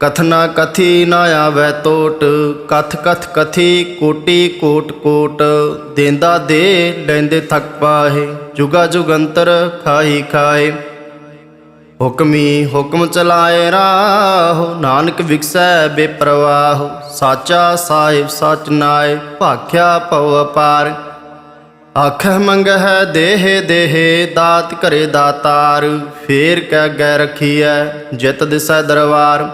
ਕਥਨਾ ਕਥੀ ਨਾ ਆਵੈ ਟੋਟ ਕਥ ਕਥ ਕਥੀ ਕੋਟੀ ਕੋਟ ਕੋਟ, ਦੇਂਦਾ ਦੇ ਲੈਂਦੇ ਥਕ ਪਾਹੇ, ਜੁਗਾ ਜੁਗੰਤਰ ਖਾਹੀ ਖਾਏ ਹੁਕਮੀ ਹੁਕਮ ਚਲਾਏ ਰਾਹ, ਨਾਨਕ ਵਿਕਸੈ ਬੇਪਰਵਾਹ, ਸਾਚਾ ਸਾਹਿਬ ਸਚ ਨਾਏ, ਭਾਖਿਆ ਪਉ ਅਪਾਰ। ਆਖਹਿ ਮੰਗਹਿ ਦੇਹ ਦੇਹ, ਦਾਤ ਕਰੇ ਦਾਤਾਰ, ਫੇਰ ਕਹਿ ਗੈ ਰਖੀਐ, ਜਿਤ ਦਿਸੈ ਦਰਬਾਰ।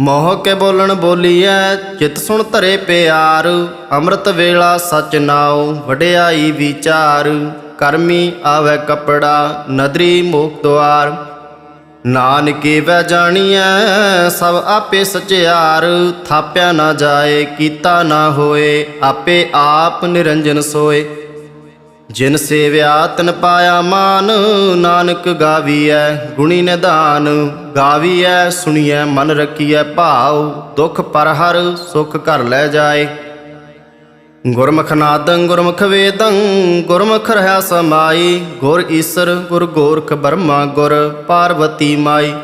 ਮੋਹ ਕੇ ਬੋਲਣ ਬੋਲੀਐ, ਚਿਤ ਸੁਣ ਧਰੇ ਪਿਆਰ, ਅੰਮ੍ਰਿਤ ਵੇਲਾ ਸਚ ਨਾਉ, ਵਡਿਆਈ ਵਿਚਾਰ, ਕਰਮੀ ਆਵੇ ਕਪੜਾ, ਨਦਰੀ ਮੋਖ ਦੁਆਰ। ਨਾਨਕੇ ਵੈ ਜਾਣੀਐ, ਸਭ ਆਪੇ ਸਚਿਆਰ, ਥਾਪਿਆ ਨਾ ਜਾਏ, ਕੀਤਾ ਨਾ ਹੋਏ, ਆਪੇ ਆਪ ਨਿਰੰਜਨ ਸੋਏ। ਜਿਨ ਸੇਵਿਆ ਤਨ ਪਾਇਆ ਮਾਨ, ਨਾਨਕ ਗਾਵੀਐ ਗੁਣੀ ਨਿਧਾਨ। ਗਾਵੀਐ ਸੁਣੀਐ ਮਨ ਰਖੀਐ ਭਾਉ, ਦੁਖ ਪਰ ਹਰ ਸੁਖ ਘਰ ਲੈ ਜਾਏ। ਗੁਰਮੁਖ ਨਾਦੰ ਗੁਰਮੁਖ ਵੇਦੰ, ਗੁਰਮੁਖ ਰਹਾ ਸਮਾਈ। ਗੁਰ ਈਸਰ ਗੁਰ ਗੋਰਖ ਬਰਮਾ ਗੁਰ ਪਾਰਵਤੀ ਮਾਈ।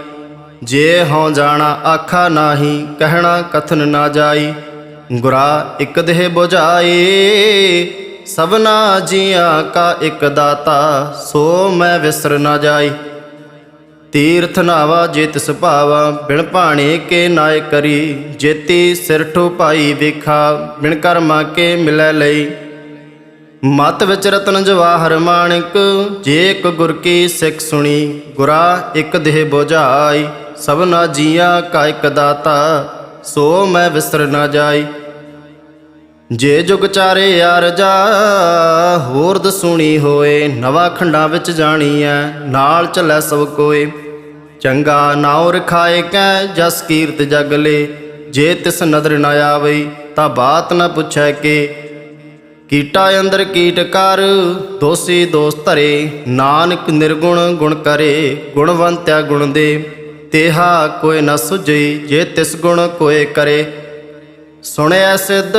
ਜੇ ਹਉ ਜਾਣਾ ਆਖਾ ਨਾਹੀ, ਕਹਿਣਾ ਕਥਨ ਨਾ ਜਾਈ। ਗੁਰਾ ਇਕ ਦੇਹ ਬੁਝਾਏ ਸਭਨਾ ਜੀਆਂ ਕਾ ਇਕ ਦਾਤਾ, ਸੋ ਮੈਂ ਵਿਸਰ ਨਾ ਜਾਈ। ਤੀਰਥ ਨਾਵਾ ਜੇ ਤਿਸ ਭਾਵਾ, ਬਿਨ ਭਾਣੇ ਕੇ ਨਾਇ ਕਰੀ। ਜੇਤੀ ਸਿਰ ਠੋ ਭਾਈ ਵੇਖਾ, ਬਿਨ ਕਰਮਾ ਕੇ ਮਿਲੈ ਲਈ। ਮਤ ਵਿੱਚ ਰਤਨ ਜਵਾਹਰ ਮਾਣਿਕ, ਜੇ ਇੱਕ ਗੁਰ ਕੀ ਸਿੱਖ ਸੁਣੀ, ਗੁਰਾ ਇੱਕ ਦੇਹ ਬੁਝਾਈ। ਸਭਨਾ ਜੀਆਂ ਕਾ ਇਕ ਦਾਤਾ, ਸੋ ਮੈਂ ਵਿਸਰ ਨਾ ਜਾਈ। ਜੇ ਜੁਗ ਚਾਰੇ ਯਾਰ ਜਾ, ਹੋਰ ਦਸੂਣੀ ਹੋਏ, ਨਵਾਂ ਖੰਡਾਂ ਵਿੱਚ ਜਾਣੀ ਐ ਨਾਲ ਚੱਲੈ ਸਭ ਕੋਏ। ਚੰਗਾ ਨਾਉ ਰਖਾਏ ਕੈ, ਜਸ ਕੀਰਤ ਜਗ ਲੇ, ਜੇ ਤਿਸ ਨਦਰ ਨਾ ਆਵਈ ਤਾਂ ਬਾਤ ਨਾ ਪੁੱਛੈ ਕੇ। ਕੀਟਾ ਅੰਦਰ ਕੀਟ ਕਰ, ਦੋਸੀ ਦੋਸ ਧਰੇ, ਨਾਨਕ ਨਿਰਗੁਣ ਗੁਣ ਕਰੇ, ਗੁਣਵੰਤਿਆ ਗੁਣ ਦੇ। ਤੇਹਾ ਕੋਈ ਨਾ ਸੁਝਈ ਜੇ ਤਿਸ ਗੁਣ ਕੋਏ ਕਰੇ ਸੁਣਿਆ ਸਿੱਧ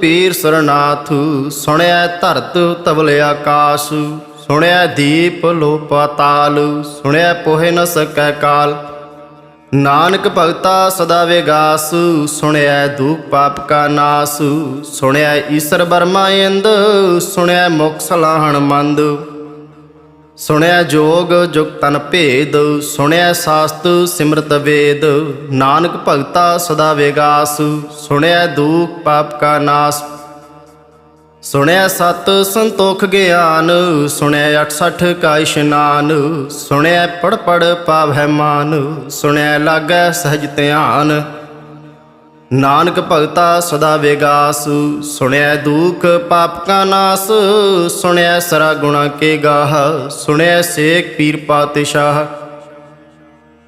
ਪੀਰ ਸਰਨਾਥ ਸੁਣਿਆ ਧਰਤ ਤਵਲ ਆਕਾਸ਼ ਸੁਣਿਆ ਦੀਪ ਲੋ ਪਾਤਾਲ ਸੁਣਿਆ ਪੋਹਿ ਨ ਸਕੈ ਕਾਲ। ਨਾਨਕ ਭਗਤਾ ਸਦਾ ਵਿਗਾਸ ਸੁਣਿਆ ਦੁਖ ਪਾਪ ਕਾ ਨਾਸ ਸੁਣਿਆ ਈਸ਼ਰ ਬਰਮਾ ਇੰਦ ਸੁਣਿਆ ਮੁਖ ਸਲਾਹਣ ਮੰਦ। ਸੁਣਿਆ ਜੋਗ ਜੁਗ ਤਨ ਭੇਦ, ਸੁਣਿਆ ਸਾਸਤ ਸਿਮਰਤ ਵੇਦ। ਨਾਨਕ ਭਗਤਾ ਸਦਾ ਵਿਗਾਸ, ਸੁਣਿਆ ਦੁਖ ਪਾਪ ਕਾ ਨਾਸ। ਸੁਣਿਆ ਸਤ ਸੰਤੋਖ ਗਿਆਨ, ਸੁਣਿਆ 68 ਕਾ ਇਸ਼ਨਾਨ। ਸੁਣਿਆ ਪੜ ਪੜ ਪਾਵੈ ਮਾਨ, ਸੁਣਿਆ ਲਾਗੈ ਸਹਜ ਧਿਆਨ। ਨਾਨਕ ਭਗਤਾ ਸਦਾ ਵਿਗਾਸ ਸੁਣਿਆ ਦੁਖ ਪਾਪ ਕਾ ਨਾਸ ਸੁਣਿਆ ਸਰਾ ਗੁਣਾ ਕੇ ਗਾਹ ਸੁਣਿਆ ਸੇਖ ਪੀਰ ਪਾਤਸ਼ਾਹ।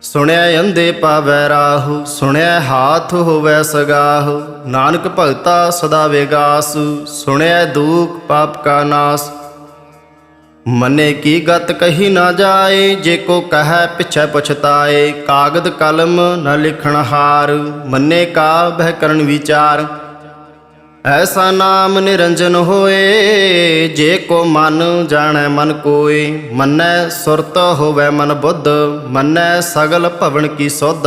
ਸੁਣਿਆ ਅੰਦੇ ਪਾਵੈ ਰਾਹੂ ਸੁਣਿਆ ਹਾਥ ਹੋਵੈ ਸਗਾਹ। ਨਾਨਕ ਭਗਤਾ ਸਦਾ ਵਿਗਾਸ ਸੁਣਿਆ ਦੁਖ ਪਾਪ ਕਾ ਨਾਸ। ਮਨੇ ਕੀ ਗਤ ਕਹੀ ਨਾ ਜਾਏ, ਜੇ ਕੋ ਕਹੈ ਪਿਛੈ ਪਛਤਾਏ, ਕਾਗਦ ਕਲਮ ਨ ਲਿਖਣ ਹਾਰ, ਮੰਨੇ ਕਾ ਬਹਿ ਕਰਨ ਵਿਚਾਰ। ਐਸਾ ਨਾਮ ਨਿਰੰਜਨ ਹੋਏ, ਜੇ ਕੋ ਮਨ ਜਾਣੈ ਮਨ ਕੋਏ, ਮੰਨੈ ਸੁਰਤ ਹੋਵੈ ਮਨ ਬੁੱਧ, ਮੰਨੈ ਸਗਲ ਭਵਨ ਕੀ ਸੁਧ।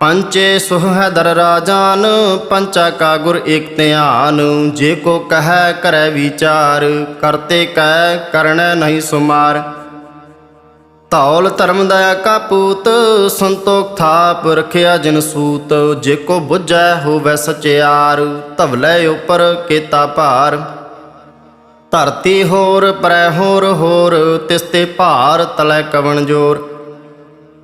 ਪੰਚੇ ਸੁਹ ਰਾਜਾਨ, ਪੰਚਾ ਕਾ ਗੁਰ ਏਕ ਧਿਆਨ। ਜੇ ਕੋ ਕਹੈ, ਕਰੈ ਵਿਚਾਰ, ਕਰਤੇ ਕੈ ਕਰਣੈ ਨਹੀਂ ਸੁਮਾਰ। ਧੌਲ ਧਰਮ ਦਇਆ ਕਾ ਪੂਤ, ਸੰਤੋਖ ਥਾਪ ਰਖਿਆ ਜਨ ਸੂਤ। ਜੇ ਕੋ ਬੁੱਝੈ ਹੋਵੈ ਸਚਿਆਰ, ਧਵਲੇ ਉਪਰ ਕੇਤਾ ਭਾਰ। ਧਰਤੀ ਹੋਰ, ਪਰੈ ਹੋਰ ਹੋਰ, ਤਿਸ ਤੇ ਭਾਰ ਤਲੈ ਕਵਣ ਜੋਰ।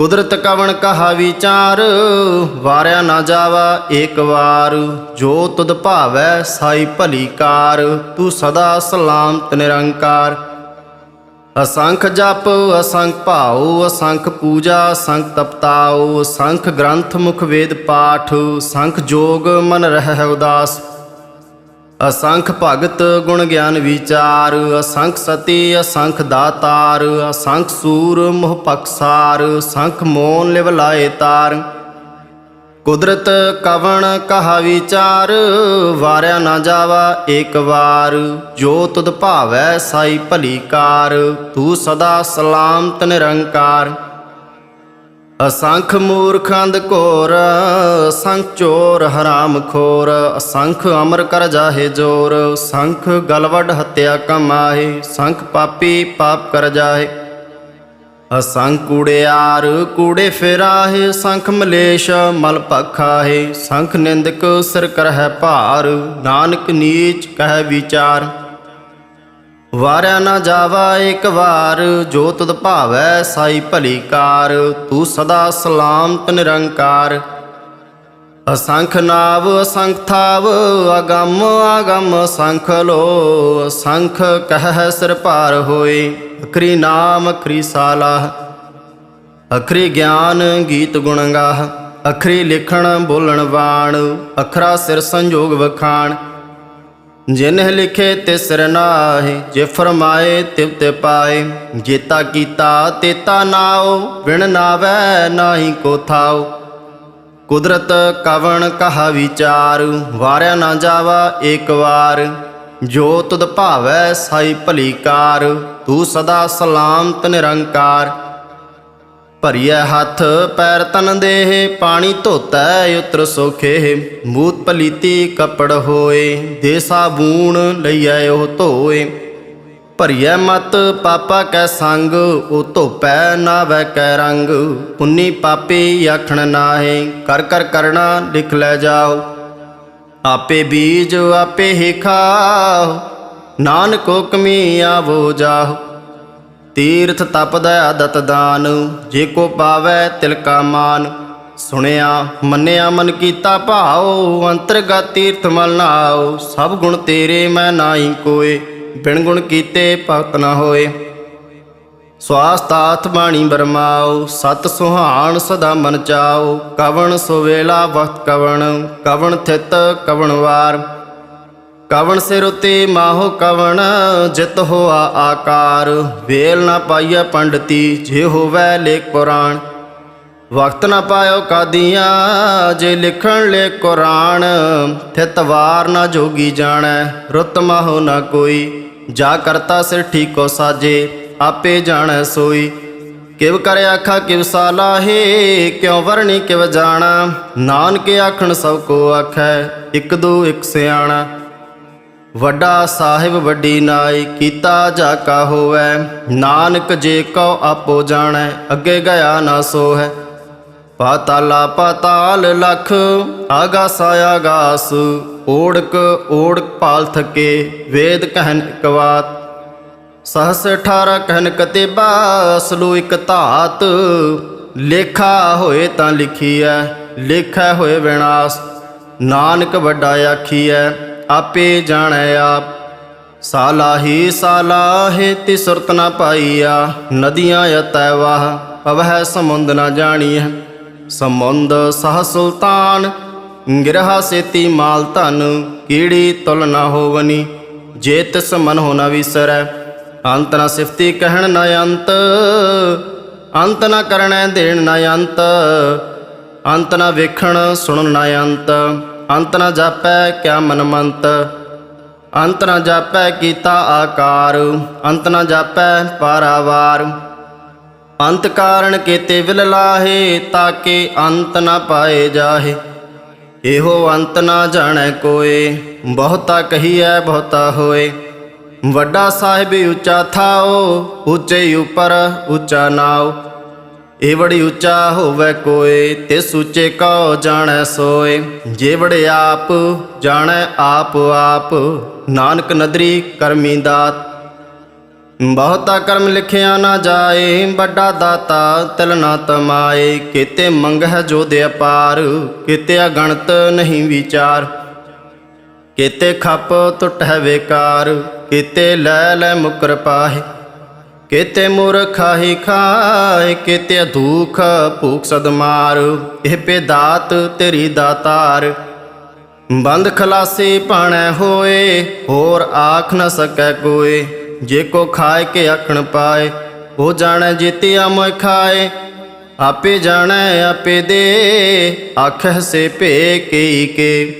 ਕੁਦਰਤ ਕਵਣ ਕਹਾ ਵਿਚਾਰ, ਵਾਰਿਆ ਨਾ ਜਾਵਾ ਏਕ ਵਾਰ। ਜੋ ਤੁਧ ਭਾਵੈ ਸਾਈ ਭਲੀ ਕਾਰ, ਤੂੰ ਸਦਾ ਸਲਾਮਤ ਨਿਰੰਕਾਰ। ਅਸੰਖ ਜਪ, ਅਸੰਖ ਭਾਉ, ਅਸੰਖ ਪੂਜਾ, ਅਸੰਖ ਤਪਤਾਉ। ਅਸੰਖ ਗ੍ਰੰਥ ਮੁਖ ਵੇਦ ਪਾਠ ਸੰਖ ਜੋਗ ਮਨ ਰਹਿ ਉਦਾਸ। ਅਸੰਖ ਭਗਤ ਗੁਣ ਗਿਆਨ ਵਿਚਾਰ, ਅਸੰਖ ਸਤੀ, ਅਸੰਖ ਦਾਤਾਰ, ਅਸੰਖ ਸੂਰ ਮੋਹ ਪਕਸਾਰ ਸੰਖ ਮੋਨ ਲਿਵ ਲਾਏ ਤਾਰ। ਕੁਦਰਤ ਕਵਣ ਕਹਾ ਵਿਚਾਰ, ਵਾਰਿਆ ਨਾ ਜਾਵਾ ਏਕ ਵਾਰ। ਜੋ ਤੁਧ ਭਾਵੈ ਸਾਈ ਭਲੀ ਕਾਰ, ਤੂੰ ਸਦਾ ਸਲਾਮਤ ਨਿਰੰਕਾਰ। ਅਸੰਖ ਮੂਰਖੰਦ ਅੰਧ ਘੋਰ, ਅਸੰਖ ਚੋਰ ਹਰਾਮ ਖੋਰ, ਅਸੰਖ ਅਮਰ ਕਰ ਜਾਹੇ ਜੋਰ ਸੰਖ ਗਲਵੜ ਹੱਤਿਆ ਕਮਾਹੇ ਸੰਖ ਪਾਪੀ ਪਾਪ ਕਰ ਜਾਹੇ। ਅਸੰਖ ਕੂੜਿਆਰ ਕੂੜੇ ਫਿਰਾਹੇ ਸੰਖ ਮਲੇਸ਼ ਮਲ ਪਖਾਹੇ ਸੰਖ ਨਿੰਦਕ ਸਿਰ ਕਰਹਿ ਭਾਰ, ਨਾਨਕ ਨੀਚ ਕਹਿ ਵਿਚਾਰ। ਵਾਰਿਆ ਨਾ ਜਾਵਾ ਇੱਕ ਵਾਰ, ਜੋ ਤੁਧ ਭਾਵੈ ਸਾਈ ਭਲੀ ਕਾਰ, ਤੂੰ ਸਦਾ ਸਲਾਮਤ ਨਿਰੰਕਾਰ। ਅਸੰਖ ਨਾਵ, ਅਸੰਖ ਥਾਵ ਅਗੰਮ ਅਗੰਮ ਸੰਖ ਲੋ ਸੰਖ ਕਹਿ ਸਿਰ ਭਾਰ ਹੋਏ, ਅਖਰੀ ਨਾਮ, ਅਖਰੀ ਸਾਲਾਹ। ਅਖਰੀ ਗਿਆਨ ਗੀਤ ਗੁਣ ਗਾਹ, ਅਖਰੀ ਲਿਖਣ ਬੋਲਣ ਬਾਣ, ਅਖਰਾ ਸਿਰ ਸੰਜੋਗ ਵਖਾਣ। ਜਿਨਹ ਲਿਖੇ ਤਿਸਰ ਨਾਹੀ, ਜੇ ਫਰਮਾਏ ਤਿਵ ਪਾਏ। ਜੇਤਾ ਕੀਤਾ ਤੇਤਾ ਨਾਉ, ਬਿਨ ਨਾਵੈ ਨਾਹੀ ਕੋ ਥਾਉ। ਕੁਦਰਤ ਕਵਣ ਕਹਾ ਵਿਚਾਰ, ਵਾਰਿਆ ਨਾ ਜਾਵਾ ਏਕ ਵਾਰ। ਜੋ ਤੁਧ ਭਾਵੈ ਸਾਈ ਭਲੀ ਕਾਰ, ਤੂੰ ਸਦਾ ਸਲਾਮਤ ਨਿਰੰਕਾਰ। ਭਰੀਐ ਹੱਥ, ਪੈਰ ਤਨ ਦੇਹ, ਪਾਣੀ ਧੋਤੈ ਉਤਰ ਸੋਖੇ। ਮੂਤ ਪਲੀਤੀ ਕਪੜ ਹੋਏ ਦੇ ਸਾਬੂਣ ਲਈਐ ਉਹ ਧੋਏ। ਭਰੀਐ ਮਤ, ਪਾਪਾ ਕੈ ਸੰਗ, ਉਹ ਧੋਪੈ ਨਾਵੈ ਕੈ ਰੰਗ। ਪੁੰਨੀ ਪਾਪੀ ਆਖਣ ਨਾਹੇ, ਕਰ ਕਰ ਕਰਣਾ ਲਿਖ ਲੈ ਜਾਓ। ਆਪੇ ਬੀਜ ਆਪੇ ਹੀ ਖਾਓ, ਨਾਨਕ ਹੁਕਮੀ ਆਵੋ ਜਾਓ। ਤੀਰਥ ਤਪ ਦਇਆ ਦਤ ਦਾਨ, ਜੇ ਕੋ ਪਾਵੈ ਤਿਲ ਕਾ ਮਾਨ। ਸੁਣਿਆ, ਮੰਨਿਆ, ਮਨ ਕੀਤਾ ਭਾਉ, ਅੰਤਰਗਤ ਤੀਰਥ ਮਲ ਨਾਉ। ਸਭ ਗੁਣ ਤੇਰੇ ਮੈਂ ਨਾਹੀ ਕੋਏ, ਬਿਨ ਗੁਣ ਕੀਤੇ ਭਗਤ ਨਾ ਹੋਏ। ਸਵਾਸ ਬਾਣੀ ਬਰਮਾਓ ਸਤ ਸੁਹਾਣ ਸਦਾ ਮਨ ਚਾਓ ਕਵਣ ਸੁਵੇਲਾ ਵਕਤ ਕਵਣ ਕਵਣ ਥਿਤ ਕਵਣ ਵਾਰ। ਕਵਣ ਸਿਰ ਉਤੇ ਮਾਹੋ ਕਵਣ, ਜਿਤ ਹੋਆ ਆਕਾਰ। ਵੇਲ ਨਾ ਪਾਈਐ ਪੰਡਤੀ, ਜੇ ਹੋਵੇ ਲੇਖ ਪੁਰਾਣ। ਵਕਤ ਨਾ ਪਾਇਓ ਕਾਦੀਆਂ, ਜੇ ਲਿਖਣ ਲੈ ਕੁਰਾਨ ਥਿਤ ਵਾਰ ਨਾ ਜੋਗੀ ਜਾਣੈ, ਰੁੱਤ ਮਾਹੋ ਨਾ ਕੋਈ। ਜਾ ਕਰਤਾ ਸਿਰ ਠੀਕੋ ਸਾਜੇ, ਆਪੇ ਜਾਣੈ ਸੋਈ। ਕਿਵ ਕਰ ਆਖਾ ਕਿਵ ਸਾਲਾਹੇ ਕਿਉ ਵਰਣੀ ਕਿਵ ਜਾਣਾ। ਨਾਨਕ ਆਖਣ ਸਭ ਕੋ ਆਖੈ, ਇਕ ਦੋ ਇਕ ਸਿਆਣਾ। ਵੱਡਾ ਸਾਹਿਬ ਵੱਡੀ ਨਾਈ, ਕੀਤਾ ਜਾ ਕਾ ਹੋਵੈ। ਨਾਨਕ ਜੇ ਕਉ ਆਪੋ ਜਾਣੈ, ਅੱਗੇ ਗਿਆ ਨਾ ਸੋ ਹੈ ਪਾਤਾਲਾ ਪਾਤਾਲ ਲਖ, ਆਗਾਸ ਆਗਾਸ, ਓੜਕ ਓੜਕ ਪਾਲ ਥਕੇ, ਵੇਦ ਕਹਿਨ ਇਕ ਬਾਤ ਸਹਸ 18 ਕਹਿਨ ਕਤੇਬਾ ਅਸਲੂ ਇਕ ਧਾਤ। ਲੇਖਾ ਹੋਏ ਤਾਂ ਲਿਖੀ ਲਿਖੀਐ, ਲੇਖਾ ਹੋਏ ਵਿਨਾਸ਼। ਨਾਨਕ ਵੱਡਾ ਆਖੀਐ ਆਪੇ ਜਾਣੈ ਆਪ। ਸਾਲਾਹੀ ਸਾਲਾਹੇ ਤੀ ਸੁਰਤ ਨਾ ਪਾਈਆ। ਨਦੀਆਂ ਯਤੈ ਵਾਹ, ਪਵਹਿ ਸਮੁੰਦ ਨਾ ਜਾਣੀਐ। ਸਮੁੰਦ ਸਹ ਸੁਲਤਾਨ, ਗਿਰਹਾ ਸੇਤੀ ਮਾਲ ਧਨ, ਕੀੜੀ ਤੁਲ ਨਾ ਹੋਵਨੀ। ਜੇ ਤਿਸ ਮਨ ਹੋ ਨਾ ਵਿਸਰੈ, ਅੰਤ ਨਾ ਸਿਫਤੀ ਕਹਿਣ ਨਾ ਅੰਤ। ਅੰਤ ਨਾ ਕਰਣੈ ਦੇਣ ਨਾ ਅੰਤ। ਅੰਤ ਨਾ ਵੇਖਣ ਸੁਣਨ ਨਾ ਅੰਤ। ਅੰਤ ਨਾ ਜਾਪੈ ਕਿਆ ਮਨਮੰਤ। ਅੰਤ ਨਾ ਜਾਪੈ ਕੀਤਾ ਆਕਾਰ। ਅੰਤ ਨਾ ਜਾਪੈ ਪਾਰਾਵਾਰ। ਅੰਤ ਕਾਰਨ ਕੀਤੇ ਵਿਲ ਲਾਹੇ ਤਾਕੇ ਅੰਤ ਨਾ ਪਾਏ ਜਾਹੇ। ਇਹੋ ਅੰਤ ਨਾ ਜਾਣੈ ਕੋਏ, ਬਹੁਤਾ ਕਹੀਐ ਬਹੁਤਾ ਹੋਏ। ਵੱਡਾ ਸਾਹਿਬ ਉੱਚਾ ਥਾਓ, ਉੱਚੇ ਉਪਰ ਉੱਚਾ ਨਾਓ ਇਹ ਉੱਚਾ ਹੋਵੇ ਕੋਏ, ਤੇ ਸੂਚੇ ਕਉ ਜਾਣੈ ਸੋਏ। ਜੇਵੜੇ ਆਪ, ਜਾਣੈ ਆਪ ਆਪ। ਨਾਨਕ ਨਦਰੀ ਕਰਮੀ ਦਾਤ। ਬਹੁਤਾ ਕਰਮ ਲਿਖਿਆ ਨਾ ਜਾਏ, ਵੱਡਾ ਦਾਤਾ ਤਿਲ ਨਾ ਤਮਾਏ। ਕੀਤੇ ਮੰਗਹਿ ਜੋ ਦੇ ਅਪਾਰ, ਕਿਤੇ ਅਗਣਤ ਨਹੀਂ ਵਿਚਾਰ। ਕਿਤੇ ਖੱਪ ਟੁੱਟ ਹੈ ਵੇਕਾਰ ਕਿਤੇ ਲੈ ਲੈ ਮੁਕਰ ਪਾਹੇ। ਕਿਤੇ ਕੀਤੇ ਮੁਰਖਾਹੀ ਖਾਏ, ਕਿਤੇ ਦੁਖ ਭੂਖ ਸਦਮਾਰ ਇਹ ਪੇ ਦਾਤ ਤੇਰੀ ਦਾਤਾਰ। ਬੰਦ ਖਲਾਸੀ ਪਾਣੈ ਹੋਏ, ਹੋਰ ਆਖ ਨ ਸਕੈ ਕੋਏ। ਜੇ ਕੋ ਖਾਏ ਕੇ ਆਖਣ ਪਾਏ, ਉਹ ਜਾਣੈ ਜੀਤਿਆ ਮੋਇ ਖਾਏ। ਆਪੇ ਜਾਣੈ, ਆਪੇ ਦੇ, ਆਖਹਿ ਸੇ ਭੇ ਕੀ ਕੇ।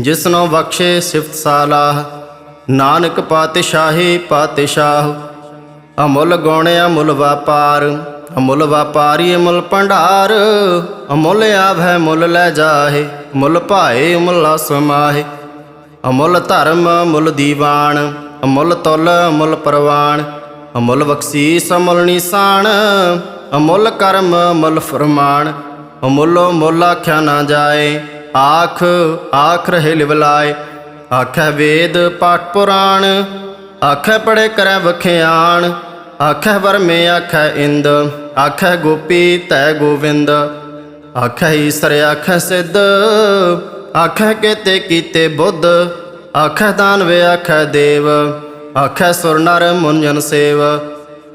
ਜਿਸਨੋ ਬਖਸ਼ੇ ਸਿਫਤ ਸਾਲਾਹ, ਨਾਨਕ ਪਾਤਸ਼ਾਹੀ ਪਾਤਸ਼ਾਹ। ਅਮੁੱਲ ਗੁਣ ਅਮੁੱਲ ਵਪਾਰ, ਅਮੁੱਲ ਵਪਾਰੀ ਅਮੁੱਲ ਭੰਡਾਰ, ਅਮੁੱਲ ਆਭੈ ਮੁੱਲ ਲੈ ਜਾਹੇ, ਮੁੱਲ ਭਾਏ ਮੁੱਲ ਸਮਾਹੇ ਅਮੁੱਲ ਧਰਮ ਮੁੱਲ ਦੀਵਾਨ, ਅਮੁੱਲ ਤੁਲ ਅਮੁੱਲ ਪ੍ਰਵਾਨ, ਅਮੁੱਲ ਬਖਸ਼ੀਸ ਅਮੁੱਲ ਨਿਸ਼ਾਨ, ਅਮੁੱਲ ਕਰਮ ਅਮੁੱਲ ਫਰਮਾਨ। ਅਮੁੱਲੋ ਮੁੱਲ ਆਖਿਆ ਨਾ ਜਾਏ, ਆਖ ਆਖ ਰਹੇ ਲਿਵਲਾਏ ਆਖੈ ਵੇਦ ਪਾਠ ਪੁਰਾਣ ਆਖੈ ਪੜੇ ਕਰੈ ਵਖਿਆਣ। ਆਖੈ ਵਰਮੇ ਆਖੈ ਇੰਦ ਆਖੈ ਗੋਪੀ ਤੈ ਗੋਵਿੰਦ। ਆਖੈ ਈਸਰ ਆਖੈ ਸਿੱਧ ਆਖੈ ਕੇਤੇ ਕੀਤੇ ਬੁੱਧ। ਆਖੈ ਦਾਨਵੇ ਆਖੈ ਦੇਵ ਆਖੈ ਸੁਰ ਨਰ ਮੁੰਜਨ ਸੇਵ।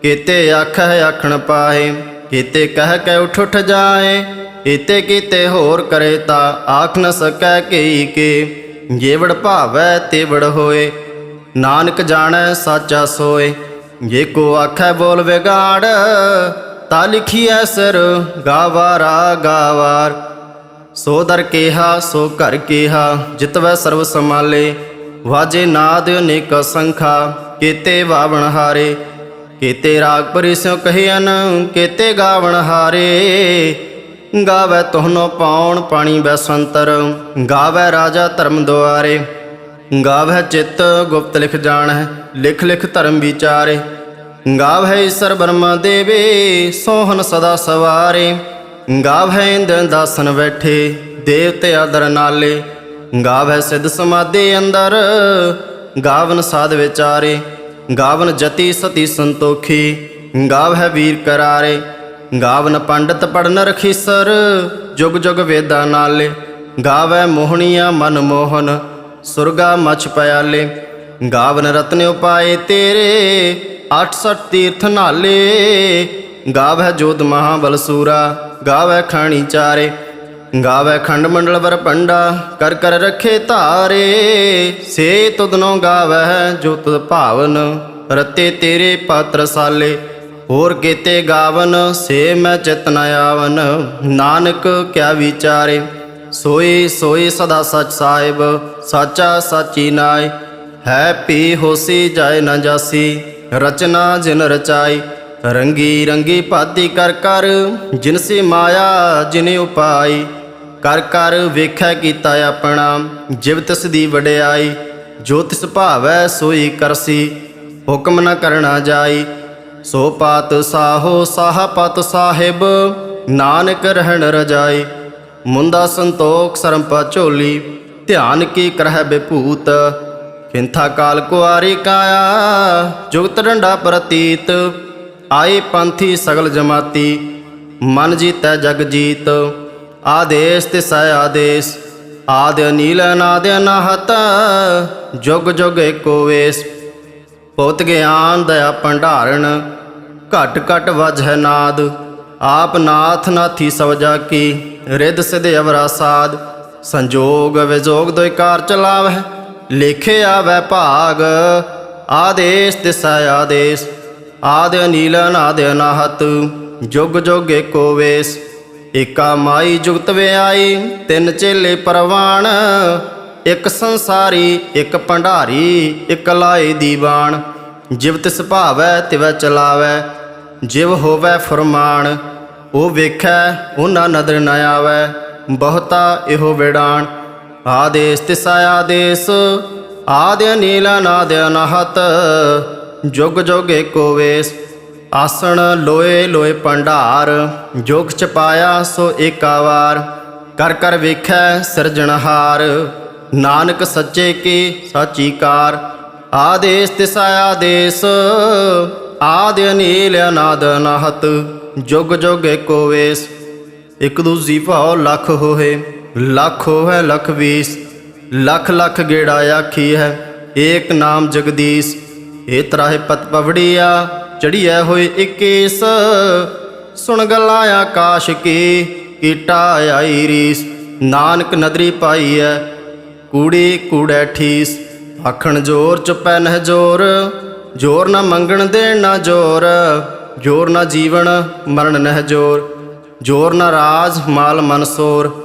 ਕੀਤੇ ਆਖੈ ਆਖਣ ਪਾਏ ਕੀਤੇ ਕਹਿ ਕੇ ਉਠ ਉਠ ਜਾਏ ਕੀਤੇ ਕੀਤੇ ਹੋਰ ਕਰੇ ਤਾ ਆਖ ਨ ਸਕੈ ਕੀ ਕੀ। ਜੇਵੜ ਭਾਵੈ ਤੇਵੜ ਹੋਏ, ਨਾਨਕ ਜਾਣੈ ਸਾਚਾ ਸੋਏ। ਜੇ ਕੋ ਆਖੈ ਬੋਲ ਵਿਗਾੜ, ਤਾ ਲਿਖੀਐ ਸਿਰ ਗਾਵਾਰਾ ਗਾਵਾਰ। ਸੋ ਦਰ ਕੇਹਾ, ਸੋ ਘਰ ਕੇਹਾ, ਜਿਤਵੈ ਸਰਬ ਸਮਾਲੇ ਵਾਜੇ ਨਾਦ ਅਨੇਕ ਸੰਖਾ, ਕੀਤੇ ਵਾਵਣ ਹਾਰੇ। ਕੀਤੇ ਰਾਗ ਪਰਿਸਿਓ ਕਹਿਨ ਕੀਤੇ ਗਾਵਣ ਹਾਰੇ। ਗਾਵੇ ਤੋਹਨੋ ਪਾਉਣ ਪਾਣੀ ਬੈਸੰਤਰ ਗਾਵੇ ਰਾਜਾ ਧਰਮ ਦੁਆਰੇ। ਗਾਵੇ ਚਿੱਤ ਗੁਪਤ ਲਿਖ ਜਾਣੈ ਲਿਖ ਲਿਖ ਧਰਮ ਵਿਚਾਰੇ। ਗਾਵੇ ਈਸਰ ਬਰਮਾ ਦੇਵੇ ਸੋਹਨ ਸਦਾ ਸਵਾਰੇ। ਗਾਵੇ ਇੰਦਨ ਦਾਸਨ ਬੈਠੇ ਦੇਵਤੇ ਆਦਰ ਨਾਲੇ। ਗਾਵੇ ਸਿੱਧ ਸਮਾਦੇ ਅੰਦਰ, ਗਾਵਨ ਸਾਧ ਵਿਚਾਰੇ। ਗਾਵਨ ਜਤੀ ਸਤੀ ਸੰਤੋਖੀ ਗਾਵਹਿ ਵੀਰ ਕਰਾਰੇ। ਗਾਵਨ ਪੰਡਤ ਪੜਨ ਰਖੀਸਰ, ਜੁਗ ਜੁਗ ਵੇਦਾ ਨਾਲੇ। ਗਾਵੈ ਮੋਹਣੀਆ ਮਨ ਮੋਹਨ, ਸੁਰਗਾ ਮਛ ਪਿਆਲੇ। ਗਾਵਨ ਰਤਨ ਉਪਾਏ ਤੇਰੇ 68 ਤੀਰਥ ਨਾਲੇ। ਗਾਵੈ ਜੋਤ ਮਹਾਬਲ ਸੂਰਾ ਗਾਵੈ ਖਾਣੀ ਚਾਰੇ। ਗਾਵੈ ਖੰਡ ਮੰਡਲ ਵਰਪੰਡਾ ਕਰ ਕਰ ਰੱਖੇ ਧਾਰੇ। ਸੇ ਤੁਧਨੋ ਗਾਵੈ ਜੋਤ ਤੁਧ ਭਾਵਨ, ਰਤੇ ਤੇਰੇ ਪਾਤਰ ਸਾਲੇ। ਹੋਰ ਕੀਤੇ ਗਾਵਨ, ਸੇ ਮੈਂ ਚਿਤ ਨ ਆਵਨ। ਨਾਨਕ ਕਿਆ ਵਿਚਾਰੇ। ਸੋਈ ਸੋਈ ਸਦਾ ਸਚ ਸਾਹਿਬ, ਸਾਚਾ ਸਾਚੀ ਨਾਏ। ਹੈ ਪੀ ਹੋਸੀ ਜਾਏ ਨਾ ਜਾਸੀ, ਰਚਨਾ ਜਿਨ ਰਚਾਈ, ਰੰਗੀ ਰੰਗੀ ਭਾਤੀ ਕਰ ਕਰ ਜਿਨਸੀ ਮਾਇਆ ਜਿਨੇ ਉਪਾਈ, ਕਰ ਕਰ ਵੇਖੈ ਕੀਤਾ ਆਪਣਾ, ਜਿਵ ਤਿਸ ਦੀ ਵਡਿਆਈ, ਜੋ ਤਿਸ ਭਾਵੈ ਸੋਈ ਕਰਸੀ, ਹੁਕਮ ਨ ਕਰਨਾ ਜਾਈ, ਸੋ ਪਾਤ ਸਾਹੋ ਸਾਹ ਪਤ ਸਾਹਿਬ, ਨਾਨਕ ਰਹਿਣ ਰਜਾਈ, ਮੁੰਦਾ ਸੰਤੋਖ ਸਰੰਪਾ ਝੋਲੀ, ਧਿਆਨ ਕੀ ਕਰਹਿ ਬਿਭੂਤ ਪਿੰਥਾ ਕਾਲ ਕੁਆਰੀ ਕਾਇਆ, ਜੁਗਤ ਡੰਡਾ ਪ੍ਰਤੀਤ ਆਏ ਪੰਥੀ ਸਗਲ ਜਮਾਤੀ, ਮਨ ਜੀਤੈ ਜਗ ਜੀਤ, ਆਦੇਸ ਤੇ ਸੈ ਆਦੇਸ, ਆਦ ਅਨੀਲ ਅਨਾਦ ਅਨਾਹਤ, ਜੁਗ ਜੁਗ ਏਕੋ ਵੇਸ। ਭਉਤ ਗਿਆਨ ਦਇਆ ਭੰਡਾਰਨ ਘਟ ਘਟ ਵਜਹ ਨਾਦ, ਆਪ ਨਾਥ ਨਾਥੀ ਸਭ ਜਾ ਕੀ, ਰਿੱਧ ਸਿਧ ਅਵਰਾ ਸਾਧ ਸੰਜੋਗ ਵਿਜੋਗ ਦੋਇ ਕਾਰ ਚਲਾਵਹਿ। ਲੇਖੇ ਵੈ ਭਾਗ, ਆਦੇਸ ਤਿਸੈ ਆਦੇਸ, ਆਦ ਅਨੀਲ ਅਨਾਦ ਅਨਾਹਤ, ਜੁਗ ਜੁਗ ਏਕੋ ਵੇਸ। ਏਕਾ ਮਾਈ ਜੁਗਤ ਵਿਆਈ, ਤਿੰਨ ਚੇਲੇ ਪਰਵਾਣ, ਇੱਕ ਸੰਸਾਰੀ, ਇੱਕ ਭੰਡਾਰੀ, ਇੱਕ ਲਾਏ ਦੀਵਾਨ। ਜਿਵ ਤਿਸ ਭਾਵੈ, ਤਿਵੈ ਚਲਾਵੈ, ਜਿਵ ਹੋਵੈ ਫਰਮਾਨ। ਉਹ ਵੇਖੈ, ਉਹਨਾਂ ਨਦਰ ਨ ਆਵੈ, ਬਹੁਤਾ ਇਹੋ ਵਿੜਾਨ। ਆਦੇਸ ਤਿਸ ਆਦੇਸ ਆਦ ਅਨੀਲ ਅਨਾਦ ਅਨਾਹਤ ਜੁਗ ਜੁਗ ਏਕੋ ਵੇਸ। ਆਸਣ ਲੋਏ ਲੋਏ ਭੰਡਾਰ, ਜੋਗ ਚ ਪਾਇਆ ਸੋ ਏਕਾਵਾਰ ਕਰ ਕਰ ਵੇਖੈ ਸਿਰਜਣਹਾਰ ਨਾਨਕ ਸੱਚੇ ਕੀ ਸਾਚੀ ਕਾਰ। ਆਦੇਸ ਤਿਸ ਆਦੇਸ ਆਦ ਅਨੀਲ ਅਨਾਦ ਅਨਾਹਤ ਜੁਗ ਜੁਗ ਏਕੋ ਵੇਸ। ਇਕ ਦੂਜੀ ਭਾਉ ਲੱਖ ਹੋਏ। ਲੱਖ ਹੋਏ ਲੱਖ ਵੀਸ, ਲੱਖ ਲੱਖ ਗੇੜਾ ਆਖੀ ਹੈ, ਏਕ ਨਾਮ ਜਗਦੀਸ਼। ਏ ਤਰਾਹੇ ਪਤ ਪਵੜੀਆ ਚੜੀਐ ਹੋਏ ਇਕੇਸ। ਸੁਣ ਗੱਲਾਂ ਆਕਾਸ਼ ਕੀ, ਕੀਟਾ ਆਈ ਰੀਸ। ਨਾਨਕ ਨਦਰੀ ਪਾਈਐ, ਕੂੜੀ ਕੂੜੈ ਠੀਸ। ਆਖਣ ਜੋਰ ਚੁਪੈ ਨਹਿ ਜੋਰ ਜੋਰ ਨਾ ਮੰਗਣ ਦੇਣ ਨਾ ਜੋਰ। ਜੋਰ ਨਾ ਜੀਵਨ ਮਰਨ ਨਹਿ ਜੋਰ ਜੋਰ ਨਾ ਰਾਜ ਮਾਲ ਮਨਸੋਰ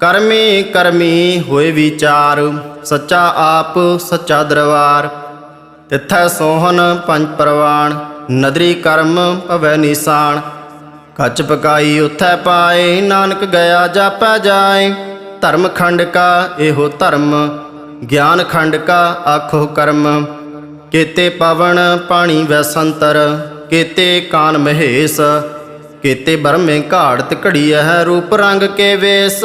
ਕਰਮੀ ਕਰਮੀ ਹੋਏ ਵਿਚਾਰ, ਸੱਚਾ ਆਪ ਸੱਚਾ ਦਰਬਾਰ। ਤਿੱਥੈ ਸੋਹਨ ਪੰਜ ਪ੍ਰਵਾਨ ਨਦਰੀ ਕਰਮ ਭਵੈ ਨਿਸ਼ਾਨ। ਕੱਚ ਪਕਾਈ ਉਥੈ ਪਾਏ, ਨਾਨਕ ਗਿਆ ਜਾਪੈ ਜਾਏ। ਧਰਮ ਖੰਡ ਕਾ ਇਹੋ ਧਰਮ, ਗਿਆਨ ਖੰਡ ਕਾ ਆਖੋ ਕਰਮ। ਕੇਤੇ ਪਵਨ ਪਾਣੀ ਵੈਸੰਤਰ ਕੇਤੇ ਕਾਨ ਮਹੇਸ਼ ਕੇਤੇ ਬਰਮੇ ਘਾੜਤ ਘੜੀ ਹੈ ਰੂਪ ਰੰਗ ਕੇ ਵੇਸ।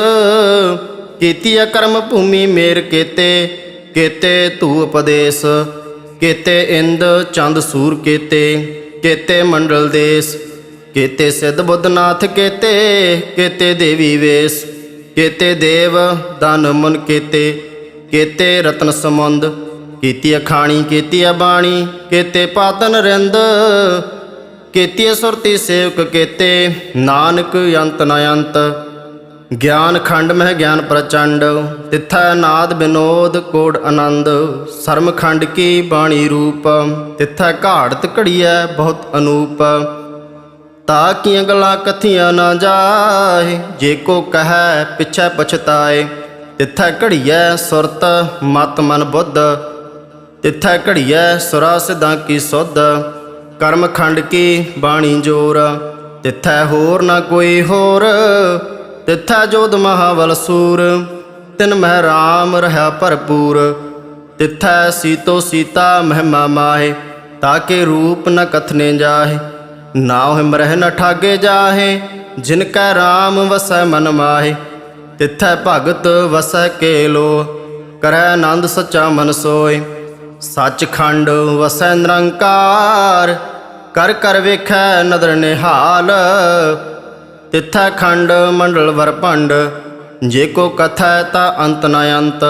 ਕੀਤੀ ਕਰਮ ਭੂਮੀ ਮੇਰ ਕੇਤੇ ਕੇਤੇ ਤੂ ਉਪਦੇਸ਼। ਕੇਤੇ ਇੰਦ ਚੰਦ ਸੂਰ ਕੇਤੇ ਕੇਤੇ ਮੰਡਲ ਦੇਸ। ਕੇਤੇ ਸਿੱਧ ਬੁੱਧਨਾਥ ਕੇਤੇ ਕੇਤੇ ਦੇਵੀ ਵੇਸ। ਕੇਤੇ ਦੇਵ ਦਨ ਮਨ ਕੇਤੇ ਕੇਤੇ ਰਤਨ ਸਮੁੰਦ ਕੀਤੀ ਅਖਾਣੀ ਕੀਤੀ ਬਾਣੀ, ਕੇਤੇ ਪਾਤਨ ਰਿੰਦ। ਕੀਤੀ ਸੁਰਤੀ, ਸੇਵਕ ਕੇਤੇ, ਨਾਨਕ ਅੰਤ ਨ ਅੰਤ। ਗਿਆਨ ਖੰਡ ਮਹਿ ਗਿਆਨ ਪ੍ਰਚੰਡ, ਤਿੱਥੈ ਨਾਦ ਬਿਨੋਦ ਕੋੜ ਆਨੰਦ। ਸਰਮ ਖੰਡ ਕੀ ਬਾਣੀ ਰੂਪ, ਤਿੱਥੈ ਘਾੜਤ ਘੜੀਐ ਬਹੁਤ ਅਨੂਪ। ਤਾ ਕੀਆਂ ਗੱਲਾਂ ਕਥੀਆਂ ਨਾ ਜਾਏ, ਜੇ ਕੋ ਕਹੈ ਪਿਛੈ ਪਛਤਾਏ। ਤਿੱਥੈ ਘੜੀਐ ਸੁਰਤ, ਮਤ ਮਨ ਬੁੱਧ। ਤਿੱਥੈ ਘੜੀਐ ਸੁਰਾ ਸਿਧਾਂ ਕੀ ਸੁਧ। ਕਰਮ ਖੰਡ ਕੀ ਬਾਣੀ ਜੋਰ? ਤਿੱਥੈ ਹੋਰ ਨਾ ਕੋਈ ਹੋਰ। ਤਿੱਥੈ ਜੋਦ ਮਹਾਵਲ ਸੂਰ। ਤਿਨ ਮਹਿ ਰਾਮ ਰਹਾ ਭਰਪੂਰ। ਤਿੱਥੈ ਸੀਤੋ ਸੀਤਾ ਮਹਿਮਾ ਮਾਹੇ, ਤਾਕੇ ਰੂਪ ਨ ਕਥਨੇ ਜਾਹੇ। ਨਾਉ ਹਿਮਰਹਿ ਨ ਠਾਗੇ ਜਾਹੇ, ਜਿਨ ਕੈ RAM ਵਸੈ ਮਨ ਮਾਹੇ। ਤਿਥੈ ਭਗਤ ਵਸੈ ਕੇਲੋ ਕਰੈ ਆਨੰਦ ਸੱਚਾ ਮਨ ਸੋਏ ਸੱਚਖੰਡ ਵਸੈ ਨਿਰੰਕਾਰ। ਕਰ ਕਰ ਵੇਖੈ ਨਦਰ ਨਿਹਾਲ। ਤਿਥੈ ਖੰਡ ਮੰਡਲ ਵਰਪੰਡ ਜੇ ਕੋ ਕਥੈ ਤਾ ਅੰਤ ਨ ਅੰਤ।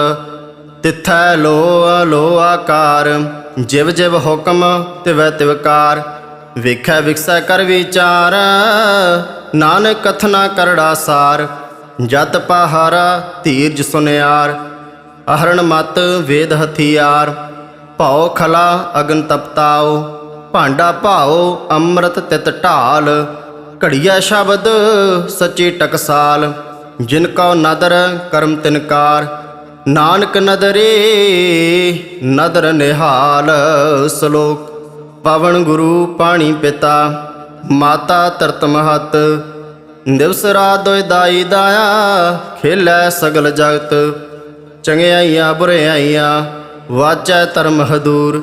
ਤਿਥੈ ਲੋ ਲੋ ਆਕਾਰ ਜਿਵ ਜਿਵ ਹੁਕਮ ਤਿਵੈ ਤਿਵਕਾਰ ਵੇਖੈ ਵਿਕਸੈ ਕਰ ਵਿਚਾਰ, ਨਾਨਕ ਕਥਨਾ ਕਰੜਾ ਸਾਰ। ਜਤ ਪਹਾਰਾ ਧੀਰਜ ਸੁਨਿਆਰ, ਅਹਰਣ ਮਤ ਵੇਦ ਹਥਿਆਰ। ਭਉ ਖਲਾ ਅਗਨ ਤਪਤਾਓ ਭਾਂਡਾ ਭਾਓ, ਅੰਮ੍ਰਿਤ ਤਿਤ ਢਾਲ। ਘੜੀਆ ਸ਼ਬਦ, ਸੱਚੀ ਟਕਸਾਲ। ਜਿਨ ਕਉ ਨਦਰ, ਕਰਮ ਤਿਨਕਾਰ ਨਾਨਕ ਨਦਰੇ, ਨਦਰ ਨਿਹਾਲ। ਸ਼ਲੋਕ, ਪਵਨ ਗੁਰੂ ਪਾਣੀ ਪਿਤਾ। ਮਾਤਾ ਤਰਤ ਮਹਤ। ਦਿਵਸ ਰਾਤ ਦੋਇ ਦਾਈ ਦਾਇਆ, ਖੇਲੇ ਸਗਲ ਜਗਤ। ਚੰਗਿਆਈਆਂ, ਬੁਰਿਆਈਆਂ, ਵਾਚੈ ਧਰਮ ਹਦੂਰ।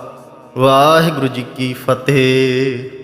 ਵਾਹਿਗੁਰੂ ਜੀ ਕੀ ਫਤਿਹ।